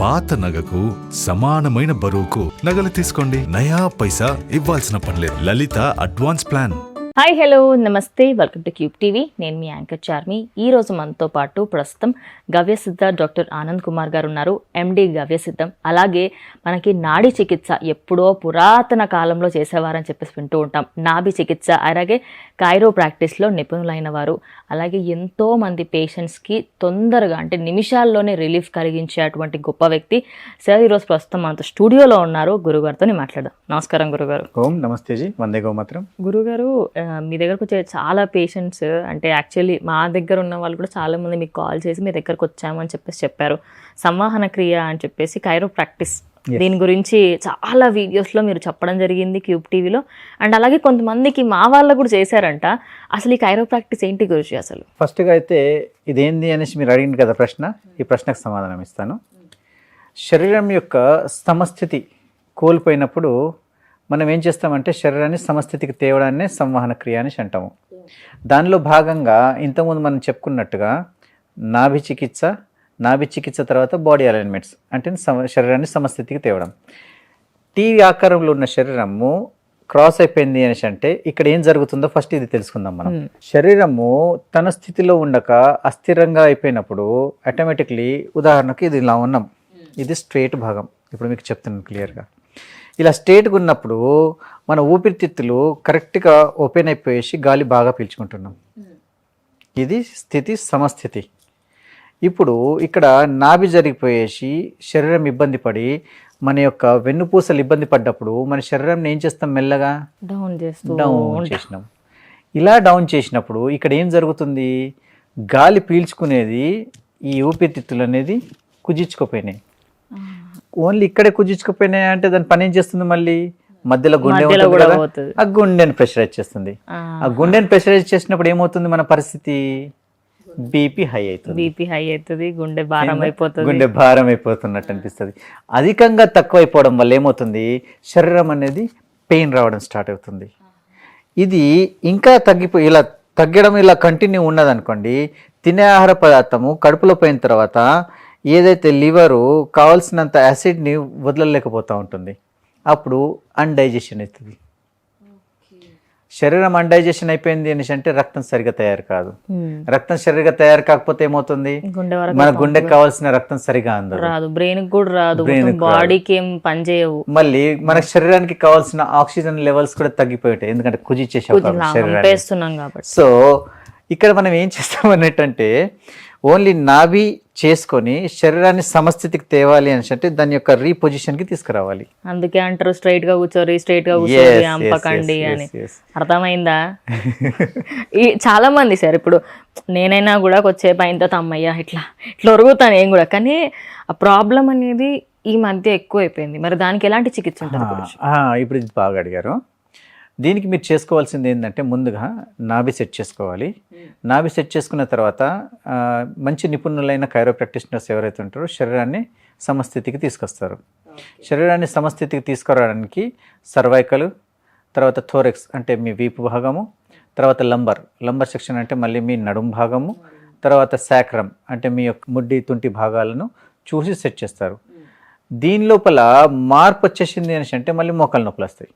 పాత నగకు సమానమైన బరువుకు నగలు తీసుకోండి. నయా పైసా ఇవ్వాల్సిన పనిలేదు Lalitha advance plan. Hi hello నమస్తే. Welcome to Cube TV. నేను మీ యాంకర్ చార్మి. ఈ రోజు మనతో పాటు ప్రస్తుతం గవ్యసిద్ధ డాక్టర్ ఆనంద్ కుమార్ గారు ఉన్నారు. ఎండి గవ్యసిద్ధం అలాగే మనకి నాడి చికిత్స ఎప్పుడో పురాతన కాలంలో చేసేవారని చెప్పేసి వింటూ ఉంటాం. నాభి చికిత్స అలాగే కైరో ప్రాక్టీస్లో నిపుణులైన వారు. అలాగే ఎంతో మంది పేషెంట్స్కి తొందరగా అంటే నిమిషాల్లోనే రిలీఫ్ కలిగించేటువంటి గొప్ప వ్యక్తి. సార్ ఈరోజు ప్రస్తుతం మనతో స్టూడియోలో ఉన్నారు. గురుగారితో మాట్లాడదాం. నమస్కారం గురుగారు. ఓం నమస్తే జీ. వందే గోమాత్రం. గురుగారు మీ దగ్గరకు వచ్చే చాలా పేషెంట్స్ అంటే యాక్చువల్లీ మా దగ్గర ఉన్న వాళ్ళు కూడా చాలా మంది మీకు కాల్ చేసి మీ దగ్గరకు వచ్చాము అని చెప్పేసి చెప్పారు. సంవాహన క్రియ అని చెప్పేసి కైరో ప్రాక్టీస్ దీని గురించి చాలా వీడియోస్లో మీరు చెప్పడం జరిగింది క్యూబ్ టీవీలో అండ్ అలాగే కొంతమందికి మా వాళ్ళు కూడా చేశారంట. అసలు ఈ కైరో ప్రాక్టీస్ ఏంటి గురించి అసలు? ఫస్ట్గా అయితే ఇదేంది అనేసి మీరు అడిగింది కదా ప్రశ్న? ఈ ప్రశ్నకు సమాధానం ఇస్తాను. శరీరం యొక్క సమస్థితి కోల్పోయినప్పుడు మనం ఏం చేస్తామంటే శరీరాన్ని సమస్థితికి తేవడాన్నే సంవహన క్రియ అనేసి అంటాము. దానిలో భాగంగా ఇంతకుముందు మనం చెప్పుకున్నట్టుగా నాభి చికిత్స నాభి చికిత్స తర్వాత బాడీ అలైన్మెంట్స్ అంటే శరీరాన్ని సమస్థితికి తేవడం. టీ ఆకారంలో ఉన్న శరీరము క్రాస్ అయిపోయింది అనేసి అంటే ఇక్కడ ఏం జరుగుతుందో ఫస్ట్ ఇది తెలుసుకుందాం మనం. శరీరము తన స్థితిలో ఉండక అస్థిరంగా అయిపోయినప్పుడు ఆటోమేటిక్లీ ఉదాహరణకు ఇది ఇలా ఉన్నాం. ఇది స్ట్రేట్ భాగం. ఇప్పుడు మీకు చెప్తున్నాను క్లియర్గా ఇలా స్ట్రేట్గా ఉన్నప్పుడు మన ఊపిరితిత్తులు కరెక్ట్గా ఓపెన్ అయిపోయేసి గాలి బాగా పీల్చుకుంటున్నాం. ఇది స్థితి సమస్థితి. ఇప్పుడు ఇక్కడ నాభి జరిగిపోయేసి శరీరం ఇబ్బంది పడి మన యొక్క వెన్నుపూసలు ఇబ్బంది పడ్డప్పుడు మన శరీరం ఏం చేస్తాం మెల్లగా? డౌన్ చేస్తూ డౌన్ చేసినాం. ఇలా డౌన్ చేసినప్పుడు ఇక్కడ ఏం జరుగుతుంది? గాలి పీల్చుకునేది ఈ ఊపిరితిత్తులు అనేది కుజించుకుపోయినాయి. ఓన్లీ ఇక్కడే కుజించుకుపోయినాయి అంటే దాని పని ఏం చేస్తుంది మళ్ళీ? మధ్యలో గుండె ఉంటుంది కదా. ఆ గుండెని ప్రెషరైజ్ చేస్తుంది. ఆ, ఆ గుండెని ప్రెషరైజ్ చేసినప్పుడు ఏమవుతుంది మన పరిస్థితి? బీపీ హై అవుతుంది. బీపీ హై అవుతుంది గుండె భారం అయిపోతుంది. గుండె భారం అయిపోతున్నట్టు అనిపిస్తుంది. అధికంగా తక్కువ అయిపోవడం వల్ల ఏమవుతుంది? శరీరం అనేది పెయిన్ రావడం స్టార్ట్ అవుతుంది. ఇది ఇంకా తగ్గిపో ఇలా తగ్గడం ఇలా కంటిన్యూ ఉన్నదనుకోండి తినే ఆహార పదార్థము కడుపులో పోయిన తర్వాత ఏదైతే లివరు కావాల్సినంత యాసిడ్ని వదలలేకపోతూ ఉంటుంది. అప్పుడు అన్డైజెషన్ అవుతుంది. శరీరం అన్డైజెషన్ అయిపోయింది అనేసి అంటే రక్తం సరిగా తయారు కాదు. Hmm. రక్తం సరిగా తయారు కాకపోతే ఏమవుతుంది? మన గుండెకి కావాల్సిన రక్తం సరిగా అందదు. రాదు. బ్రెయిన్ కూడా రాదు. బాడీకి ఏం పని చేయవు. మళ్ళీ మన శరీరానికి కావాల్సిన ఆక్సిజన్ లెవెల్స్ కూడా తగ్గిపోయి ఉంటాయి ఎందుకంటే కుజిచ్చేసే సో ఇక్కడ మనం ఏం చేస్తాం అన్నట్టంటే ఓన్లీ నాభి చేసుకొని శరీరాన్ని సమస్థితికి తేవాలి అని అంటే దాని యొక్క రీపొజిషన్కి తీసుకురావాలి. అందుకే అంటారు స్ట్రైట్గా కూర్చోరి స్ట్రైట్గా కూర్చోరి yes, అంపకండి అని. అర్థమైందా? ఈ చాలా మంది సార్ ఇప్పుడు నేనైనా కూడా వచ్చేపు అయిన తర్వాత అమ్మయ్య ఇట్లా ఇట్లా ఒరుగుతాను నేను కూడా. కానీ ఆ ప్రాబ్లం అనేది ఈ మధ్య ఎక్కువ అయిపోయింది మరి దానికి ఎలాంటి చికిత్స ఉంటుంది ఇప్పుడు? బాగా అడిగారు. దీనికి మీరు చేసుకోవాల్సింది ఏంటంటే ముందుగా నాభి సెట్ చేసుకోవాలి. నాభి సెట్ చేసుకున్న తర్వాత మంచి నిపుణులైన కైరో ప్రాక్టీషనర్స్ ఎవరైతే ఉంటారో శరీరాన్ని సమస్థితికి తీసుకొస్తారు. శరీరాన్ని సమస్థితికి తీసుకురావడానికి సర్వైకల్ తర్వాత థోరెక్స్ అంటే మీ వీపు భాగము తర్వాత లంబర్ లంబర్ సెక్షన్ అంటే మళ్ళీ మీ నడుం భాగము తర్వాత శాక్రం అంటే మీ యొక్క ముడ్డి తుంటి భాగాలను చూసి సెట్ చేస్తారు. దీని లోపల మార్పు వచ్చేసింది అనేసి అంటే మళ్ళీ మోకాలు నొప్పులు వస్తాయి.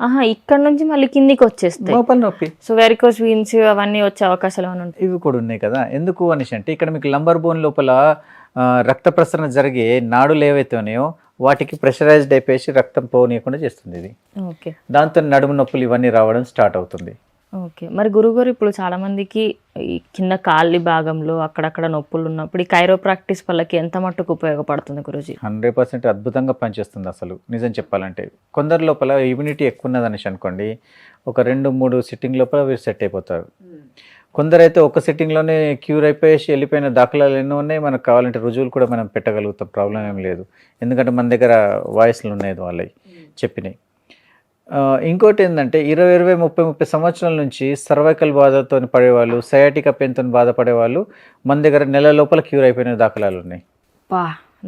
ఆహా ఇక్కడ నుంచి మళ్ళీ కిందికి వచ్చేస్తాయి. నొప్పి. సో వెరికోస్ వీన్స్ అవన్నీ వచ్చే అవకాశాలు ఏమైనా ఉంటాయి? ఇవి కూడా ఉన్నాయి కదా. ఎందుకు అనేసి అంటే ఇక్కడ మీకు లంబర్ బోన్ లోపల రక్త ప్రసరణ జరిగే నాడులు ఏవైతే ఉన్నాయో వాటికి ప్రెషరైజ్డ్ అయిపోయి రక్తం పోనీయకుండా చేస్తుంది ఇది. ఓకే. దాంతో నడుము నొప్పులు ఇవన్నీ రావడం స్టార్ట్ అవుతుంది. ఓకే. మరి గురుగారు ఇప్పుడు చాలా మందికి ఈ కింద కాళ్ళి భాగంలో అక్కడక్కడ నొప్పులు ఉన్నప్పుడు ఈ కైరో ప్రాక్టీస్ వాళ్ళకి ఎంత మట్టుకు ఉపయోగపడుతుంది గురుజీ? హండ్రెడ్ పర్సెంట్ అద్భుతంగా పనిచేస్తుంది అసలు. నిజం చెప్పాలంటే కొందరి లోపల ఇమ్యూనిటీ ఎక్కువ ఉన్నదనేసి అనుకోండి ఒక రెండు మూడు సిట్టింగ్ లోపల వీరు సెట్ అయిపోతారు. కొందరైతే ఒక సిట్టింగ్లోనే క్యూర్ అయిపోయేసి వెళ్ళిపోయిన దాఖలాలు ఎన్నో ఉన్నాయి మనకు కావాలంటే రుజువులు కూడా మనం పెట్టగలుగుతాం ప్రాబ్లం ఏం లేదు. ఎందుకంటే మన దగ్గర వాయిస్లు ఉన్నాయి వాళ్ళవి చెప్పినాయి ఇంకోటి ఏంటంటే ఇరవై ఇరవై ముప్పై ముప్పై సంవత్సరాల నుంచి సర్వైకల్ బాధతో పడేవాళ్ళు సయాటికా పెయిన్తో బాధపడేవాళ్ళు మన దగ్గర నెల లోపల క్యూర్ అయిపోయిన దాఖలాలు ఉన్నాయి. పా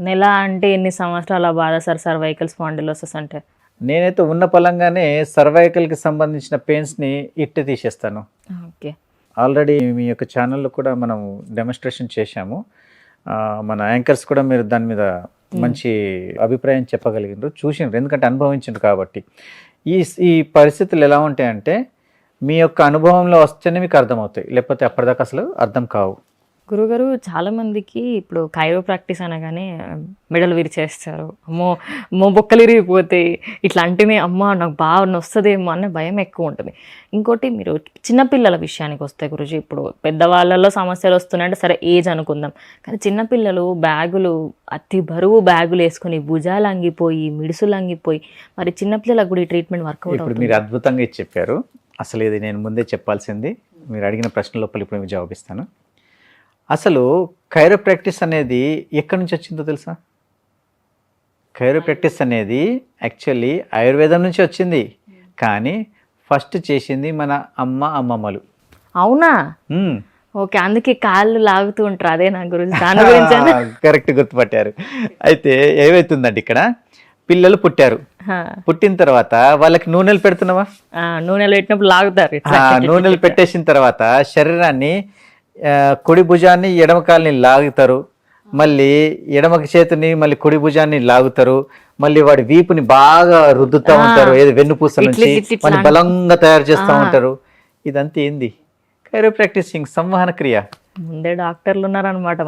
నెల అంటే ఎన్ని సంవత్సరాల బాధ సార్ సర్వైకల్ స్పాండిలోసస్ అంటే? నేనైతే ఉన్న పలంగానే సర్వైకల్కి సంబంధించిన పెయిన్స్ని ఇట్టే తీసేస్తాను. ఓకే. ఆల్రెడీ మీ యొక్క ఛానల్లో కూడా మనం డెమోన్స్ట్రేషన్ చేశాము. మన యాంకర్స్ కూడా మీరు దాని మీద మంచి అభిప్రాయం చెప్పగలిగినారు చూసిండ్రు ఎందుకంటే అనుభవించిండ్రు కాబట్టి. ఈ ఈ పరిస్థితులు ఎలా ఉంటాయంటే మీ యొక్క అనుభవంలో వస్తేనే మీకు అర్థమవుతాయి. లేకపోతే అప్పటిదాకా అసలు అర్థం కావు. గురుగారు చాలా మందికి ఇప్పుడు కైరో ప్రాక్టీస్ అనగానే మెడలు విరిచేస్తారు. అమ్మో అమ్మో బొక్కలు ఇరిగిపోతాయి ఇట్లా అంటేనే అమ్మ నాకు బాగా వస్తుందేమో అన్న భయం ఎక్కువ ఉంటుంది. ఇంకోటి మీరు చిన్నపిల్లల విషయానికి వస్తే గురుజీ ఇప్పుడు పెద్దవాళ్ళలో సమస్యలు వస్తున్నాయంటే సరే ఏజ్ అనుకుందాం. కానీ చిన్నపిల్లలు బ్యాగులు అతి బరువు బ్యాగులు వేసుకొని భుజాలు అంగిపోయి మిడుసులు అంగిపోయి మరి చిన్నపిల్లలకు కూడా ఈ ట్రీట్మెంట్ వర్కౌట్ ఇప్పుడు అవుతుంది. మీరు అద్భుతంగా చెప్పారు. అసలు ఇది నేను ముందే చెప్పాల్సింది. మీరు అడిగిన ప్రశ్న లోపల ఇప్పుడు మీకు జవాబిస్తాను. అసలు కైరో ప్రాక్టీస్ అనేది ఎక్కడి నుంచి వచ్చిందో తెలుసా? కైరో ప్రాక్టీస్ అనేది యాక్చువల్లీ ఆయుర్వేదం నుంచి వచ్చింది. కానీ ఫస్ట్ చేసింది మన అమ్మ అమ్మమ్మలు. అవునా. ఓకే అందుకే కాళ్ళు లాగుతూ ఉంటారు. అదే నా గురించి దాని గురించి కరెక్ట్ గుర్తుపట్టారు. అయితే ఏమైతుందండి ఇక్కడ? పిల్లలు పుట్టారు. పుట్టిన తర్వాత వాళ్ళకి నూనెలు పెడుతున్నావా? నూనెలు పెట్టినప్పుడు లాగుతారు. నూనెలు పెట్టేసిన తర్వాత శరీరాన్ని కుడి భుజాన్ని ఎడమ కాలిని లాగుతారు. మళ్ళీ ఎడమ చేతిని మళ్ళీ కుడి భుజాన్ని లాగుతారు. మళ్ళీ వాడి వీపుని బాగా రుద్దుతా ఉంటారు. ఏది వెన్నుపూస నుంచి మళ్ళీ బలంగా తయారు చేస్తూ ఉంటారు. ఇదంతా ఏంది? కైరో ప్రాక్టీసింగ్ సంవహన క్రియ. ముందే డాక్టర్లు ఉన్నారనమాట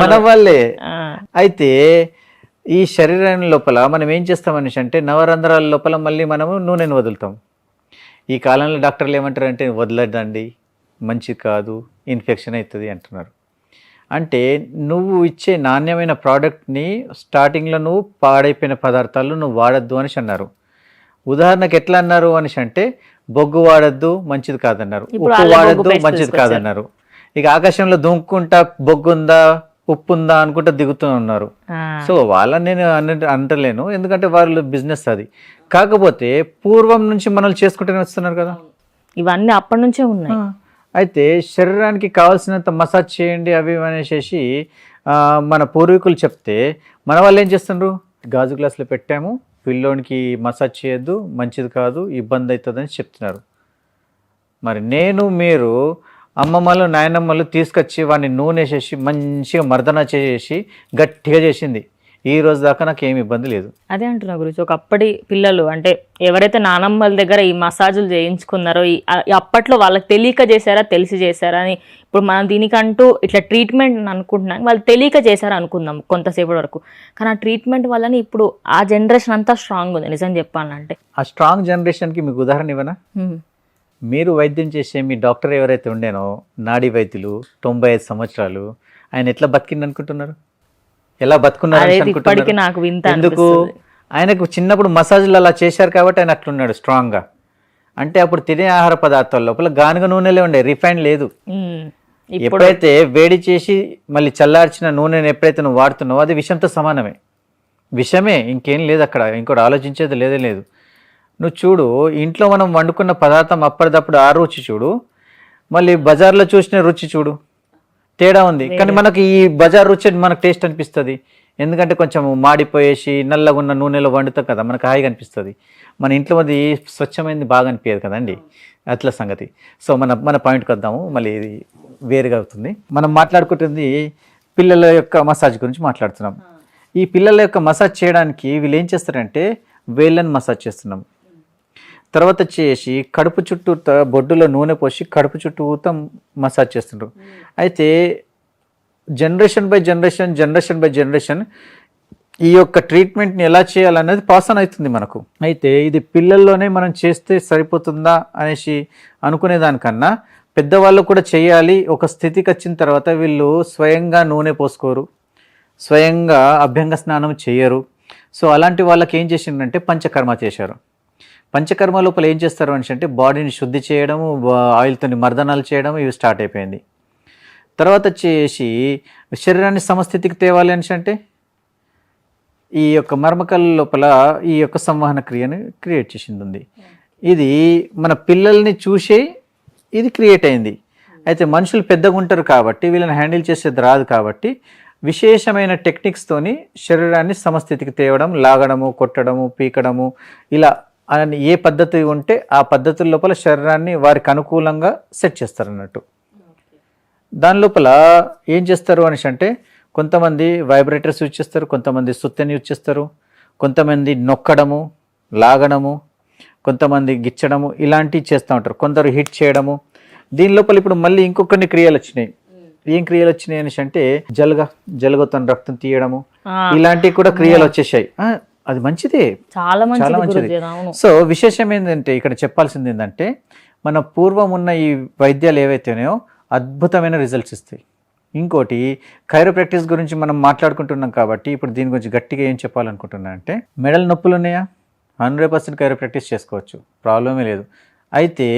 మన వాళ్ళే. అయితే ఈ శరీరం లోపల మనం ఏం చేస్తాం అనేసి అంటే నవరంధ్రాల లోపల మళ్ళీ మనము నూనెను వదులుతాం. ఈ కాలంలో డాక్టర్లు ఏమంటారు అంటే వదలదండి మంచిది కాదు ఇన్ఫెక్షన్ అవుతుంది అంటున్నారు. అంటే నువ్వు ఇచ్చే నాణ్యమైన ప్రోడక్ట్ని స్టార్టింగ్లో నువ్వు పాడైపోయిన పదార్థాలు నువ్వు వాడద్దు అనేసి అన్నారు. ఉదాహరణకు ఎట్లా అన్నారు అనేసి అంటే బొగ్గు వాడద్దు మంచిది కాదన్నారు. ఉప్పు వాడద్దు మంచిది. కాదన్నారు. ఇక ఆకాశంలో దుంకుంటా బొగ్గు ఉందా ఉప్పు ఉందా అనుకుంటా దిగుతూ ఉన్నారు. సో వాళ్ళని నేను అంటలేను ఎందుకంటే వాళ్ళు బిజినెస్ అది. కాకపోతే పూర్వం నుంచి మనల్ని చేసుకుంటూనే వస్తున్నారు కదా. ఇవన్నీ అప్పటి నుంచే ఉన్నాయి. అయితే శరీరానికి కావాల్సినంత మసాజ్ చేయండి అవి అనేసి మన పూర్వీకులు చెప్తే మన వాళ్ళు ఏం చేస్తున్నారు గాజు గ్లాసులో పెట్టాము పిల్లోనికి మసాజ్ చేయొద్దు మంచిది కాదు ఇబ్బంది అవుతుందని చెప్తున్నారు. మరి నేను మీరు అమ్మమ్మలు నాయనమ్మలు తీసుకొచ్చి వాడిని నూనె వేసేసి మంచిగా మర్దన చేసేసి గట్టిగా చేసింది. ఈ రోజు దాకా నాకు ఏమి ఇబ్బంది లేదు. అదే అంటున్నా గురించి ఒకప్పటి పిల్లలు అంటే ఎవరైతే నానమ్మల దగ్గర ఈ మసాజులు చేయించుకున్నారో ఈ అప్పట్లో వాళ్ళకి తెలియక చేశారా తెలిసి చేశారా అని ఇప్పుడు మనం దీనికంటూ ఇట్లా ట్రీట్మెంట్ అనుకుంటున్నాం వాళ్ళు తెలియక చేశారా అనుకుందాం కొంతసేపటి వరకు. కానీ ఆ ట్రీట్మెంట్ వల్లనే ఇప్పుడు ఆ జనరేషన్ అంతా స్ట్రాంగ్ ఉంది నిజం చెప్పాలంటే. ఆ స్ట్రాంగ్ జనరేషన్కి మీకు ఉదాహరణ ఇవ్వనా. మీరు వైద్యం చేసే మీ డాక్టర్ ఎవరైతే ఉండేనో నాడీ వైద్యులు తొంభై ఐదు సంవత్సరాలు ఆయన ఎట్లా బతికింది అనుకుంటున్నారు ఎలా బతుకున్నారు ఇప్పటికీ? నాకు వింత ఎందుకు. ఆయనకు చిన్నప్పుడు మసాజులు అలా చేశారు కాబట్టి ఆయన అట్లున్నాడు స్ట్రాంగ్గా అంటే అప్పుడు తినే ఆహార పదార్థాల లోపల గానుగ నూనెలే ఉండే రిఫైన్ లేదు. ఎప్పుడైతే వేడి చేసి మళ్ళీ చల్లార్చిన నూనెను ఎప్పుడైతే నువ్వు వాడుతున్నావో అది విషంతో సమానమే. విషమే ఇంకేం లేదు అక్కడ ఇంకోటి ఆలోచించేది లేదే లేదు. నువ్వు చూడు ఇంట్లో మనం వండుకున్న పదార్థం అప్పటిదప్పుడు ఆ రుచి చూడు మళ్ళీ బజార్లో చూసిన రుచి చూడు. తేడా ఉంది. కానీ మనకి ఈ బజార్ రుచి మనకు టేస్ట్ అనిపిస్తుంది. ఎందుకంటే కొంచెం మాడిపోయేసి నల్లగా ఉన్న నూనెలో వండుతాం కదా మనకు హాయిగా అనిపిస్తుంది. మన ఇంట్లో అది స్వచ్ఛమైనది బాగా అనిపించదు కదండి. అట్లా సంగతి. సో మన మన పాయింట్కి వద్దాము. మళ్ళీ ఇది వేరుగా అవుతుంది. మనం మాట్లాడుకుంటుంది పిల్లల యొక్క మసాజ్ గురించి మాట్లాడుతున్నాం. ఈ పిల్లల యొక్క మసాజ్ చేయడానికి వీళ్ళు ఏం చేస్తారంటే వేళ్ళని మసాజ్ చేస్తున్నాం. తర్వాత వచ్చేసి కడుపు చుట్టూ బొడ్డులో నూనె పోసి కడుపు చుట్టూత మసాజ్ చేస్తుండ్రు. అయితే generation by generation generation by generation ఈ యొక్క ట్రీట్మెంట్ని ఎలా చేయాలనేది పాస్ ఆన్ అవుతుంది మనకు. అయితే ఇది పిల్లల్లోనే మనం చేస్తే సరిపోతుందా అనేసి అనుకునే దానికన్నా పెద్దవాళ్ళు కూడా చేయాలి. ఒక స్థితికి వచ్చిన తర్వాత వీళ్ళు స్వయంగా నూనె పోసుకోరు. స్వయంగా అభ్యంగ స్నానం చేయరు. సో అలాంటి వాళ్ళకి ఏం చేసిందంటే పంచకర్మ చేశారు. పంచకర్మ లోపల ఏం చేస్తారు మనిషి అంటే బాడీని శుద్ధి చేయడము ఆయిల్తో మర్దనాలు చేయడం ఇవి స్టార్ట్ అయిపోయింది. తర్వాత వచ్చేసి శరీరాన్ని సమస్థితికి తేవాలి అని అంటే ఈ యొక్క మర్మకల లోపల ఈ యొక్క సంవహన క్రియను క్రియేట్ చేసింది ఉంది ఇది మన పిల్లల్ని చూసే ఇది క్రియేట్ అయింది. అయితే మనుషులు పెద్దగా ఉంటారు కాబట్టి వీళ్ళని హ్యాండిల్ చేసేది రాదు కాబట్టి విశేషమైన టెక్నిక్స్తోని శరీరాన్ని సమస్థితికి తేవడం లాగడము కొట్టడము పీకడము ఇలా అని ఏ పద్ధతి ఉంటే ఆ పద్ధతుల లోపల శరీరాన్ని వారికి అనుకూలంగా సెట్ చేస్తారు అన్నట్టు దాని లోపల ఏం చేస్తారు అనేసి అంటే కొంతమంది వైబ్రేటర్స్ యూజ్ చేస్తారు కొంతమంది సుత్తెని యూజ్ చేస్తారు కొంతమంది నొక్కడము లాగడము కొంతమంది గిచ్చడము ఇలాంటివి చేస్తూ ఉంటారు. కొందరు హిట్ చేయడము. దీని లోపల ఇప్పుడు మళ్ళీ ఇంకొన్ని క్రియలు వచ్చినాయి. ఏం క్రియలు వచ్చినాయి అనేసి అంటే జలగ జలగతో రక్తం తీయడము. ఇలాంటివి కూడా క్రియలు వచ్చేసాయి. అది మంచిదే. చాలా మంచిది చాలా మంచిది. సో విశేషం ఏంటంటే ఇక్కడ చెప్పాల్సింది ఏంటంటే మన పూర్వం ఉన్న ఈ వైద్యాలు ఏవైతే ఉన్నాయో అద్భుతమైన రిజల్ట్స్ ఇస్తాయి. ఇంకోటి కైరోప్రాక్టీస్ గురించి మనం మాట్లాడుకుంటున్నాం కాబట్టి ఇప్పుడు దీని గురించి గట్టిగా ఏం చెప్పాలనుకుంటున్నా అంటే మెడల్ నొప్పులు ఉన్నాయా? హండ్రెడ్ పర్సెంట్ కైరోప్రాక్టీస్ చేసుకోవచ్చు. ప్రాబ్లమే లేదు. అయితే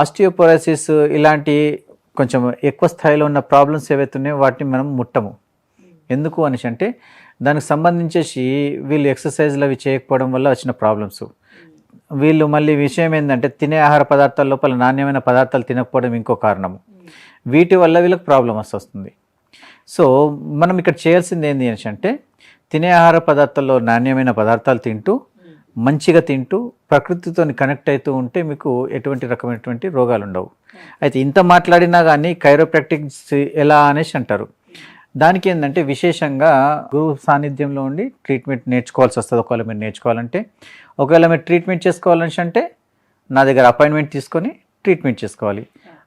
ఆస్టియోపోరోసిస్ ఇలాంటి కొంచెం ఎక్కువ స్థాయిలో ఉన్న ప్రాబ్లమ్స్ ఏవైతే ఉన్నాయో వాటిని మనం ముట్టము. ఎందుకు అనేసి అంటే దానికి సంబంధించేసి వీళ్ళు ఎక్సర్సైజ్లు అవి చేయకపోవడం వల్ల వచ్చిన ప్రాబ్లమ్స్ వీళ్ళు మళ్ళీ విషయం ఏంటంటే తినే ఆహార పదార్థాల లోపల నాణ్యమైన పదార్థాలు తినకపోవడం ఇంకో కారణము. వీటి వల్ల వీళ్ళకి ప్రాబ్లం వస్తుంది. సో మనం ఇక్కడ చేయాల్సింది ఏంటి అని అంటే తినే ఆహార పదార్థాల్లో నాణ్యమైన పదార్థాలు తింటూ మంచిగా తింటూ ప్రకృతితో కనెక్ట్ అవుతూ ఉంటే మీకు ఎటువంటి రకమైనటువంటి రోగాలు ఉండవు. అయితే ఇంత మాట్లాడినా కానీ కైరోప్రాక్టిక్స్ ఎలా అనేసి అంటారు. దానికి ఏంటంటే విశేషంగా గురువు సాన్నిధ్యంలో ఉండి ట్రీట్మెంట్ నేర్చుకోవాల్సి వస్తుంది. ఒకవేళ మీరు నేర్చుకోవాలంటే ఒకవేళ మీరు ట్రీట్మెంట్ చేసుకోవాలని అంటే నా దగ్గర అపాయింట్మెంట్ తీసుకొని ట్రీట్మెంట్ చేసుకోవాలి.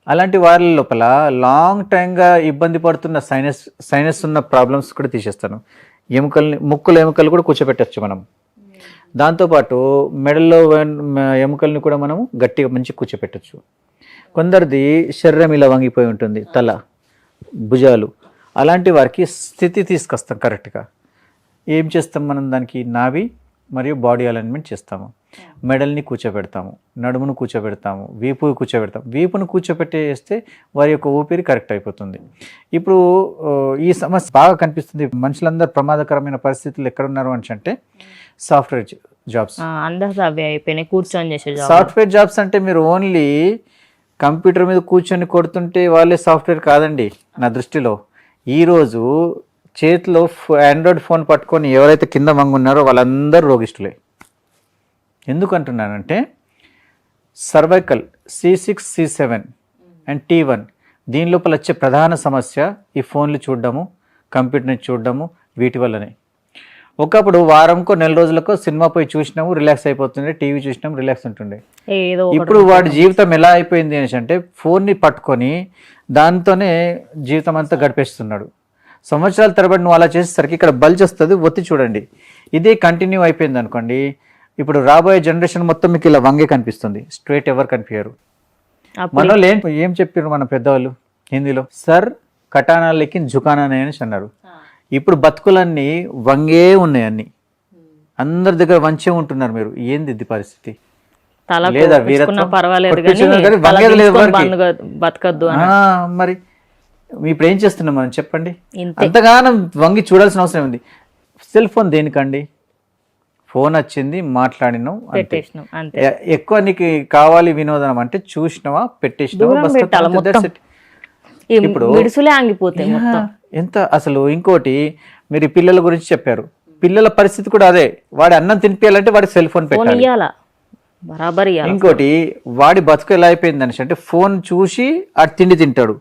అలాంటి వారి లోపల లాంగ్ టైంగా ఇబ్బంది పడుతున్న సైనస్ సైనస్ ఉన్న ప్రాబ్లమ్స్ కూడా తీసేస్తాను. ఎముకల్ని ముక్కుల ఎముకలు కూడా కూర్చోపెట్టచ్చు మనం. దాంతోపాటు మెడల్లో ఎముకల్ని కూడా మనము గట్టిగా మంచి కూర్చోపెట్టచ్చు. కొందరిది శరీరం ఇలా వంగిపోయి ఉంటుంది. తల భుజాలు. అలాంటి వారికి స్థితి తీసుకొస్తాం కరెక్ట్గా. ఏం చేస్తాం మనం దానికి? నాభి మరియు బాడీ అలైన్మెంట్ చేస్తాము. మెడల్ని కూర్చోబెడతాము. నడుమును కూర్చోబెడతాము. వీపు కూర్చోబెడతాము. వీపును కూర్చోబెట్టేస్తే వారి యొక్క ఊపిరి కరెక్ట్ అయిపోతుంది. ఇప్పుడు ఈ సమస్య బాగా కనిపిస్తుంది. మనుషులందరూ ప్రమాదకరమైన పరిస్థితులు ఎక్కడున్నారు అని అంటే సాఫ్ట్వేర్ జాబ్స్. ఆ, అందరిది అవే అయిపోయినాయి. కూర్చొని చేసే జాబ్. సాఫ్ట్వేర్ జాబ్స్ అంటే మీరు ఓన్లీ కంప్యూటర్ మీద కూర్చొని కొడుతుంటే వాళ్ళే సాఫ్ట్వేర్ కాదండి నా దృష్టిలో. ఈరోజు చేతిలో ఆండ్రాయిడ్ ఫోన్ పట్టుకొని ఎవరైతే కింద వంగున్నారో వాళ్ళందరూ రోగిష్టులే ఎందుకంటున్నానంటే cervical C six C seven and T one దీని లోపల వచ్చే ప్రధాన సమస్య ఈ ఫోన్లు చూడడము కంప్యూటర్ని చూడడము వీటి వల్లనే. ఒకప్పుడు వారంకో నెల రోజులకో సినిమా పోయి చూసినాము రిలాక్స్ అయిపోతుండే టీవీ చూసినాము రిలాక్స్ ఉంటుండే. ఇప్పుడు వాడి జీవితం ఎలా అయిపోయింది అనేసి అంటే ఫోన్ని పట్టుకొని దాంతోనే జీవితం అంతా గడిపేస్తున్నాడు. సంవత్సరాల తరబడి నువ్వు అలా చేసేసరికి ఇక్కడ బల్జ్ వస్తుంది ఒత్తి చూడండి. ఇదే కంటిన్యూ అయిపోయింది అనుకోండి ఇప్పుడు రాబోయే జనరేషన్ మొత్తం మీకు ఇలా వంగే కనిపిస్తుంది. స్ట్రైట్ ఎవరు కనిపించారు. అప్పుడు. మన వాళ్ళు ఏం ఏం చెప్పారు మన పెద్దవాళ్ళు హిందీలో? సర్ కటానా లేకిన్ జుకానా అనేసి అన్నారు. ఇప్పుడు బతుకులన్నీ వంగే ఉన్నాయి అన్ని. అందరి దగ్గర వంచే ఉంటున్నారు మీరు. ఏంది ఇది పరిస్థితి? తల? పర్వాలేదు బతకద్దు మరి ఇప్పుడు ఏం చేస్తున్నాం మనం? చెప్పండి. అంతగానం వంగి చూడాల్సిన అవసరం ఉంది. సెల్ ఫోన్ దేనికండి? ఫోన్ వచ్చింది మాట్లాడినాం ఎక్కువ నీకు కావాలి వినోదనం అంటే చూసినావా పెట్టేసినావా? ఇప్పుడు- ఎంత అసలు ఇంకోటి మీరు పిల్లల గురించి చెప్పారు. పిల్లల పరిస్థితి కూడా అదే. వాడి అన్నం తినిపించాలంటే వాడికి సెల్ ఫోన్ పెట్టాలి. బరాబర్ ఇంకోటి వాడి బతుకు ఎలా అయిపోయింది అనేసి అంటే ఫోన్ చూసి ఆ తిండి తింటాడు.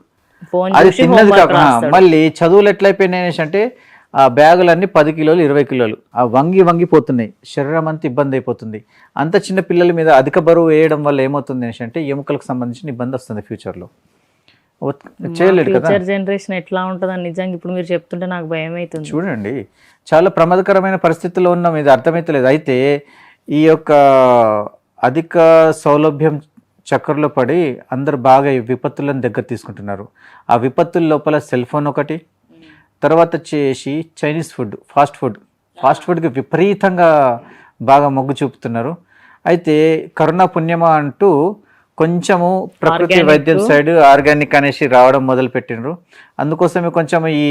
అది తిన్నది కాక. మళ్ళీ చదువులు ఎట్లయిపోయినాయి అనేసి అంటే ఆ బ్యాగులన్నీ పది కిలోలు ఇరవై కిలోలు. ఆ వంగి వంగిపోతున్నాయి శరీరం అంతా ఇబ్బంది అయిపోతుంది. అంత చిన్న పిల్లల మీద అధిక బరువు వేయడం వల్ల ఏమవుతుంది అనేసి అంటే ఎముకలకు సంబంధించిన ఇబ్బంది వస్తుంది ఫ్యూచర్లో. చేయలేడు కదా? జనరేషన్ ఎట్లా ఉంటుందని నిజంగా ఇప్పుడు మీరు చెప్తుంటే నాకు భయం అవుతుంది చూడండి చాలా ప్రమాదకరమైన పరిస్థితుల్లో ఉన్నాం ఇది అర్థమైతలేదు. అయితే ఈ యొక్క అధిక సౌలభ్యం చక్కర్లో పడి అందరు బాగా ఈ విపత్తులను దగ్గర తీసుకుంటున్నారు. ఆ విపత్తుల లోపల సెల్ ఫోన్ ఒకటి తర్వాత వచ్చేసి Chinese food fast food. Fast ఫుడ్కి విపరీతంగా బాగా మొగ్గు చూపుతున్నారు. అయితే కరుణా పుణ్యమా అంటూ కొంచెము ప్రకృతి. వైద్యం సైడ్ ఆర్గానిక్ అనేసి రావడం మొదలు పెట్టినరు అందుకోసమే కొంచెం ఈ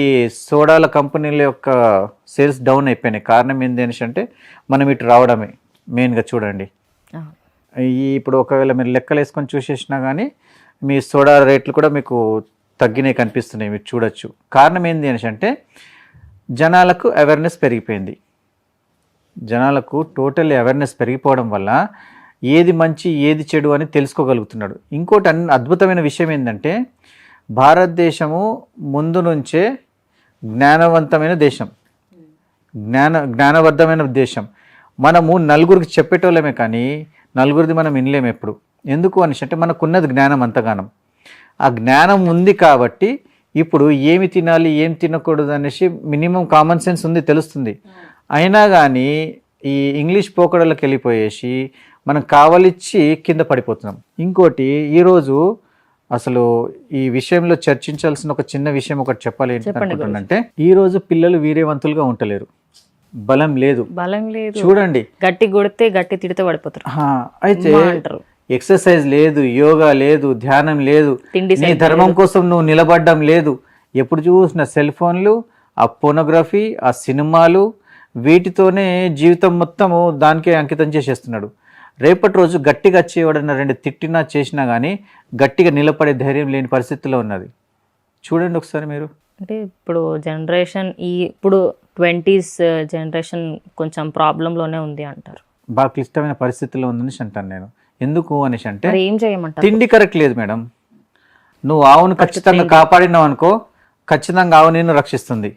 సోడాల కంపెనీల యొక్క సేల్స్ డౌన్ అయిపోయినాయి. కారణం ఏంటి అనేసి అంటే మనం ఇటు రావడమే. మెయిన్గా చూడండి. ఈ ఇప్పుడు ఒకవేళ మీరు లెక్కలు వేసుకొని చూసేసినా కానీ మీ సోడా రేట్లు కూడా మీకు తగ్గినాయి కనిపిస్తున్నాయి మీరు చూడొచ్చు. కారణం ఏంటి అనేసి అంటే జనాలకు అవేర్నెస్ పెరిగిపోయింది. జనాలకు టోటల్ అవేర్నెస్ పెరిగిపోవడం వల్ల ఏది మంచి ఏది చెడు అని తెలుసుకోగలుగుతున్నాడు. ఇంకోటి అన్ అద్భుతమైన విషయం ఏంటంటే భారతదేశము ముందు నుంచే జ్ఞానవంతమైన దేశం. జ్ఞాన జ్ఞానబద్ధమైన దేశం. మనము నలుగురికి చెప్పేటోళ్ళమే కానీ నలుగురిది మనం వినలేము ఎప్పుడు. ఎందుకు అనేసి అంటే మనకున్నది జ్ఞానం అంతగానం. ఆ జ్ఞానం ఉంది కాబట్టి ఇప్పుడు ఏమి తినాలి ఏం తినకూడదు అనేసి మినిమం కామన్ సెన్స్ ఉంది తెలుస్తుంది. అయినా కానీ ఈ ఇంగ్లీష్ పోకడలకు వెళ్ళిపోయేసి మనం కావలిచ్చి కింద పడిపోతున్నాం. ఇంకోటి ఈరోజు అసలు ఈ విషయంలో చర్చించాల్సిన ఒక చిన్న విషయం ఒకటి చెప్పాలి ఏంటి చెప్పండి అనుకుంటున్నానంటే ఈ రోజు పిల్లలు వీర్యవంతులుగా ఉంటలేరు బలం లేదు. బలం లేదు. చూడండి. గట్టి కొడితే గట్టి తిడితే పడిపోతారు. అయితే ఎక్సర్సైజ్ లేదు యోగా లేదు ధ్యానం లేదు నీ ధర్మం కోసం నువ్వు నిలబడడం లేదు. ఎప్పుడు చూసిన సెల్ ఫోన్లు ఆ పోనోగ్రఫీ ఆ సినిమాలు వీటితోనే జీవితం మొత్తము దానికే అంకితం చేసేస్తున్నాడు. రేపటి రోజు గట్టిగా వచ్చేవాడన్న రెండు తిట్టినా చేసినా కానీ గట్టిగా నిలబడే ధైర్యం లేని పరిస్థితిలో ఉన్నది. చూడండి ఒకసారి మీరు. అంటే ఇప్పుడు జనరేషన్ ఈ ఇప్పుడు ట్వంటీస్ జనరేషన్ కొంచెం ప్రాబ్లంలోనే ఉంది అంటారు. బాగా క్లిష్టమైన పరిస్థితిలో ఉందని అంటాను నేను. ఎందుకు అనేసి అంటే ఏం చేయమంటారు? తిండి కరెక్ట్ లేదు మేడం. నువ్వు ఆవును ఖచ్చితంగా కాపాడినావు అనుకో ఖచ్చితంగా ఆవు నిన్ను రక్షిస్తుంది.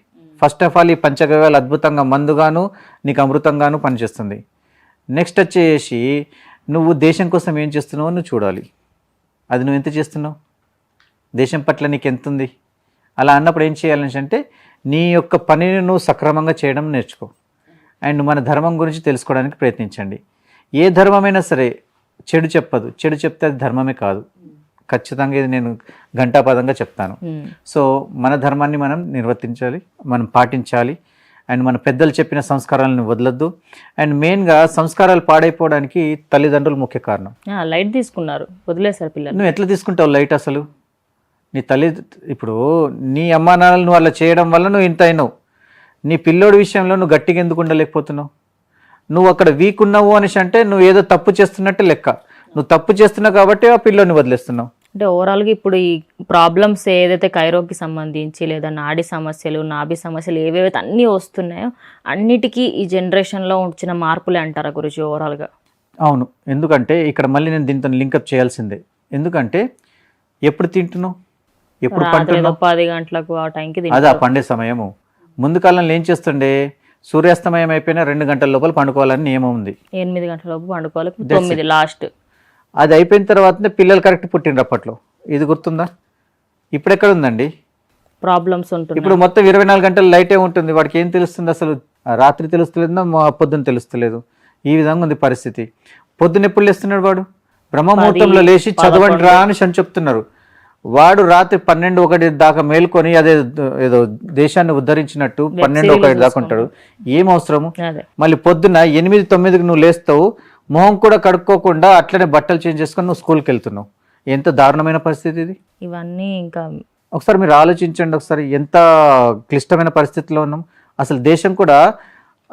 ఫస్ట్ ఆఫ్ ఆల్ ఈ పంచగవ్యాలు అద్భుతంగా మందుగాను నీకు అమృతంగాను పనిచేస్తుంది. నెక్స్ట్ వచ్చేసి నువ్వు దేశం కోసం ఏం చేస్తున్నావో నువ్వు చూడాలి. అది నువ్వు ఎంత చేస్తున్నావు? దేశం పట్ల నీకు ఎంత ఉంది అలా అన్నప్పుడు ఏం చేయాలని అంటే నీ యొక్క పనిని నువ్వు సక్రమంగా చేయడం నేర్చుకో. అండ్ మన ధర్మం గురించి తెలుసుకోవడానికి ప్రయత్నించండి. ఏ ధర్మమైనా సరే చెడు చెప్పదు. చెడు చెప్తే అది ధర్మమే కాదు. ఖచ్చితంగా ఇది నేను ఘంటాపదంగా చెప్తాను. సో మన ధర్మాన్ని మనం నిర్వర్తించాలి మనం పాటించాలి. అండ్ మన పెద్దలు చెప్పిన సంస్కారాలను వదలొద్దు. అండ్ మెయిన్గా సంస్కారాలు పాడైపోవడానికి తల్లిదండ్రులు ముఖ్య కారణం. లైట్ తీసుకున్నారు. వదిలేశారు పిల్లలు. నువ్వు ఎట్లా తీసుకుంటావు లైట్ అసలు? నీ తల్లి ఇప్పుడు నీ అమ్మా నాన్నలు నువ్వు అలా చేయడం వల్ల నువ్వు ఇంత అయినావు. నీ పిల్లోడి విషయంలో నువ్వు గట్టిగా ఎందుకు ఉండలేకపోతున్నావు? నువ్వు అక్కడ వీక్ ఉన్నావు అనేసి అంటే నువ్వు ఏదో తప్పు చేస్తున్నట్టే లెక్క. నువ్వు తప్పు చేస్తున్నావు కాబట్టి ఆ పిల్లోని వదిలేస్తున్నావు. అంటే ఓవరాల్గా ఇప్పుడు ఈ ప్రాబ్లమ్స్ ఏదైతే కైరోకి సంబంధించి లేదా నాడి సమస్యలు నాభి సమస్యలు ఏవేవైతే అన్నీ వస్తున్నాయో అన్నిటికీ ఈ జనరేషన్లో వచ్చిన మార్పులే అంటారా గురించి ఓవరాల్గా అవును. ఎందుకంటే ఇక్కడ మళ్ళీ నేను దీంతో లింకప్ చేయాల్సిందే. ఎందుకంటే ఎప్పుడు తింటున్నావు? ఎప్పుడు పంటున్నావు పది గంటలకు ఆ టైంకి. అది ఆ పండే సమయము. ముందు కాలంలో ఏం చేస్తుండే? సూర్యాస్తమయం అయిపోయినా రెండు గంటల లోపల పండుకోవాలని నియమం ఉంది. ఎనిమిది గంటల లోపు పండుకోవాలి. తొమ్మిది లాస్ట్ అది అయిపోయిన తర్వాతనే పిల్లలు కరెక్ట్ పుట్టిండ్రు అప్పట్లో. ఇది గుర్తుందా? ఇప్పుడు ఎక్కడ ఉందండి? ప్రాబ్లమ్స్ ఉంటున్నాయి. ఇప్పుడు మొత్తం ఇరవై నాలుగు గంటలు లైటే ఉంటుంది. వాడికి ఏం తెలుస్తుంది అసలు? రాత్రి తెలుస్తలేదో పొద్దున తెలుస్తలేదు. ఈ విధంగా ఉంది పరిస్థితి. పొద్దున ఎప్పుడు లేస్తున్నాడు వాడు? బ్రహ్మముహూర్తంలో లేచి చదవండి రా అని చెప్తున్నారు. వాడు రాత్రి పన్నెండు ఒకటి దాకా మేల్కొని అదే ఏదో దేశాన్ని ఉద్ధరించినట్టు పన్నెండు ఒకటి దాకా ఉంటాడు. ఏం అవసరము? మళ్ళీ పొద్దున ఎనిమిది తొమ్మిదికి నువ్వు లేస్తావు మొహం కూడా కడుక్కోకుండా అట్లనే బట్టలు చేంజ్ చేసుకొని నువ్వు స్కూల్కి వెళ్తున్నావు. ఎంత దారుణమైన పరిస్థితి ఇది? ఇవన్నీ ఇంకా ఒకసారి మీరు ఆలోచించండి ఒకసారి ఎంత క్లిష్టమైన పరిస్థితిలో ఉన్నాం. అసలు దేశం కూడా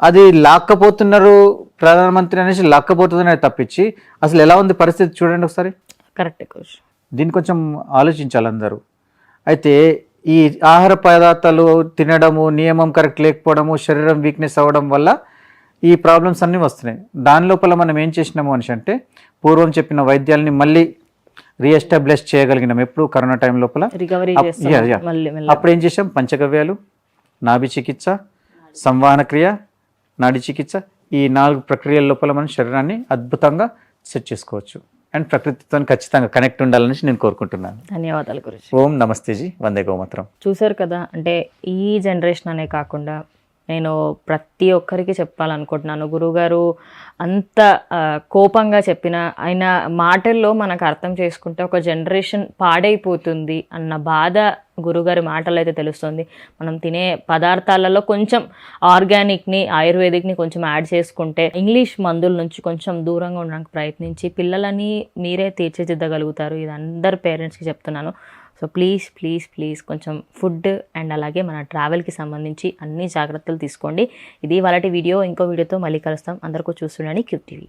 అది లాక్కపోతున్నారు ప్రధానమంత్రి అనేసి లాక్కపోతుందని తప్పించి అసలు ఎలా ఉంది పరిస్థితి చూడండి ఒకసారి. కరెక్ట్ కోచ్ దీన్ని కొంచెం ఆలోచించాలి అందరూ. అయితే ఈ ఆహార పదార్థాలు తినడము నియమం కరెక్ట్ లేకపోవడము శరీరం వీక్నెస్ అవ్వడం వల్ల ఈ ప్రాబ్లమ్స్ అన్నీ వస్తున్నాయి. దాని లోపల మనం ఏం చేసినాము అనేసి అంటే పూర్వం చెప్పిన వైద్యాలని మళ్ళీ రీఎస్టాబ్లిష్ చేయగలిగినాం. ఎప్పుడు? కరోనా టైం లోపల. అప్పుడు ఏం చేసాం పంచగవ్యాలు నాభి చికిత్స సంవహన క్రియ నాడి చికిత్స ఈ నాలుగు ప్రక్రియల లోపల మన శరీరాన్ని అద్భుతంగా సెట్ చేసుకోవచ్చు. అండ్ ప్రకృతితో ఖచ్చితంగా కనెక్ట్ ఉండాలని నేను కోరుకుంటున్నాను. ధన్యవాదాలు గురించి. ఓం నమస్తేజీ వందే గోమాత్రం. చూశారు కదా అంటే ఈ జనరేషన్ అనే కాకుండా నేను ప్రతి ఒక్కరికి చెప్పాలనుకుంటున్నాను. గురువుగారు అంత కోపంగా చెప్పిన ఆయన మాటల్లో మనకు అర్థం చేసుకుంటే ఒక జనరేషన్ పాడైపోతుంది అన్న బాధ గురుగారి మాటలు అయితే తెలుస్తుంది. మనం తినే పదార్థాలలో కొంచెం ఆర్గానిక్ని ఆయుర్వేదిక్ని కొంచెం యాడ్ చేసుకుంటే ఇంగ్లీష్ మందుల నుంచి కొంచెం దూరంగా ఉండడానికి ప్రయత్నించి పిల్లలని మీరే తీర్చిదిద్దగలుగుతారు. ఇది అందరు పేరెంట్స్కి చెప్తున్నాను. సో ప్లీజ్ ప్లీజ్ ప్లీజ్ కొంచెం ఫుడ్ అండ్ అలాగే మన ట్రావెల్కి సంబంధించి అన్ని జాగ్రత్తలు తీసుకోండి. ఇది వాళ్ళటి వీడియో. ఇంకో వీడియోతో మళ్ళీ కలుస్తాం. అందరికీ చూస్తుండని క్యూబ్ టీవీ.